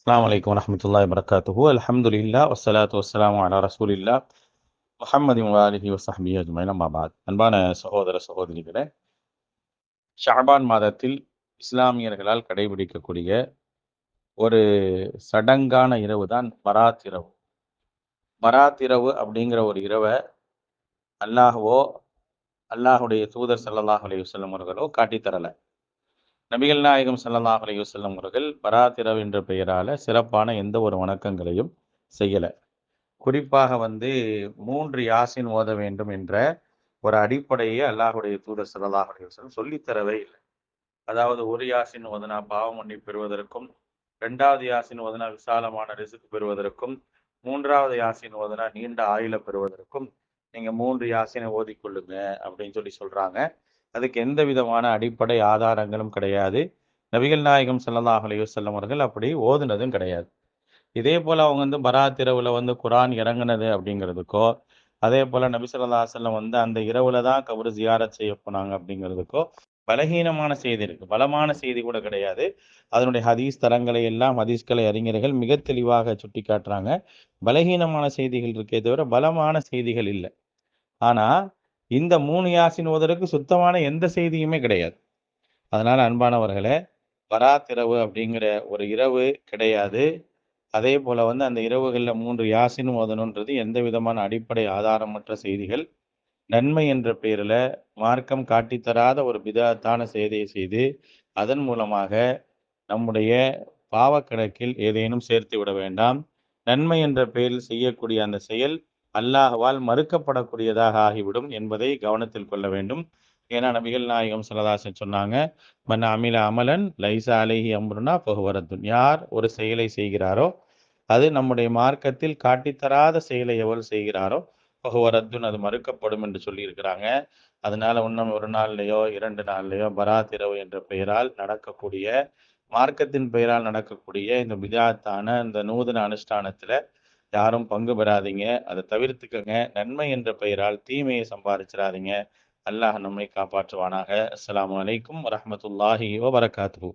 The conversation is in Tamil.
அஸ்லாம் வலைக்கம் வரமத்துல்லா வபரகாத்துஹு அலமதுல்லா வசலாத்து வசலாம் அலா ரசூலில்லா முஹம்மதின் வாலிஹி வஸஹ்பிஹி அஜ்மைன் அம்மாபாத் அன்பான சகோதர சகோதரிகளே ஷாபான் மாதத்தில் இஸ்லாமியர்களால் கடைபிடிக்கக்கூடிய ஒரு சடங்கான இரவு தான் பராத் இரவு. பராத் இரவு அப்படிங்கிற ஒரு இரவை அல்லாஹுவோ அல்லாஹுடைய தூதர் சல்லாஹ் அலைஹி வஸல்லம் அவர்களோ காட்டித்தரலை. நபிகள் நாயகம் சல்லாஹ் அலைஹி வஸல்லம் அவர்கள் பராத் என்ற பெயரால் சிறப்பான எந்த ஒரு வணக்கங்களையும் செய்யலை. குறிப்பாக வந்து மூன்று யாசின் ஓத வேண்டும் என்ற ஒரு அடிப்படையை அல்லாஹுடைய தூதர் சல்லாஹ் அலைஹி வஸல்லம் இல்லை. அதாவது ஒரு யாசின் ஓதுனா பாவம் மன்னிப்பு பெறுவதற்கும் ரெண்டாவது யாசின் ஓதுனா விசாலமான ரிசுக்கு பெறுவதற்கும் மூன்றாவது யாசின் ஓதுனா நீண்ட ஆயுள பெறுவதற்கும் நீங்க மூன்று யாசினை ஓதிக்கொள்ளுங்க அப்படின்னு சொல்லி சொல்றாங்க. அதுக்கு எந்த விதமான அடிப்படை ஆதாரங்களும் கிடையாது. நபிகள் நாயகம் ஸல்லல்லாஹு செல்லும் அவர்கள் அப்படி ஓதுனதும் கிடையாது. இதே போல் அவங்க வந்து பராத் இரவுல வந்து குரான் இறங்குனது அப்படிங்கிறதுக்கோ அதே போல் நபி ஸல்லல்லாஹு வந்து அந்த இரவுல தான் கபர் ஜியாரத் செய்ய போனாங்க அப்படிங்கிறதுக்கோ பலகீனமான செய்தி இருக்கு. பலமான செய்தி கூட கிடையாது. அதனுடைய ஹதீஸ் தரங்களை எல்லாம் ஹதீஸ்களை அறிஞர்கள் மிக தெளிவாக சுட்டி காட்டுறாங்க பலகீனமான செய்திகள் இருக்கே தவிர பலமான செய்திகள் இல்லை. ஆனால் இந்த மூணு யாசின் ஓதருக்கு சுத்தமான எந்த செய்தியுமே கிடையாது. அதனால அன்பானவர்களே வராத்திரவு அப்படிங்கிற ஒரு இரவு கிடையாது. அதே போல வந்து அந்த இரவுகளில் மூன்று யாசின் ஓதணுன்றது எந்த விதமான அடிப்படை ஆதாரமற்ற செய்திகள்? நன்மை என்ற பெயரில் மார்க்கம் காட்டித்தராத ஒரு விதத்தான செய்தியை செய்து அதன் மூலமாக நம்முடைய பாவக்கணக்கில் ஏதேனும் சேர்த்து விட வேண்டாம். நன்மை என்ற பெயரில் செய்யக்கூடிய அந்த செயல் அல்லாஹ்வால் மறுக்கப்படக்கூடியதாக ஆகிவிடும் என்பதை கவனத்தில் கொள்ள வேண்டும். ஏன்னா நபிகள் நாயகம் சல்லதாசன் சொன்னாங்க மன் அமில அமலன் லைசா அலைஹி அம்ருனா பகுவரத்துன் யார் ஒரு செயலை செய்கிறாரோ அது நம்முடைய மார்க்கத்தில் காட்டித்தராத செயலை எவர் செய்கிறாரோ பகுவரத்துன் அது மறுக்கப்படும் என்று சொல்லியிருக்கிறாங்க. அதனால இன்னும் ஒரு நாள்லையோ இரண்டு நாள்லையோ பராத் இரவு என்ற பெயரால் நடக்கக்கூடிய மார்க்கத்தின் பெயரால் நடக்கக்கூடிய இந்த விதாத்தான இந்த நூதன அனுஷ்டானத்துல யாரும் பங்கு பெறாதீங்க. அதை தவிர்த்துக்கங்க. நன்மை என்ற பெயரால் தீமையை சம்பாதிச்சிடாதீங்க. அல்லாஹ் நம்மை காப்பாற்றுவானாக. அஸ்லாம் அலைக்கும் வரமத்துல்லாஹி வபரகாத்துஹு.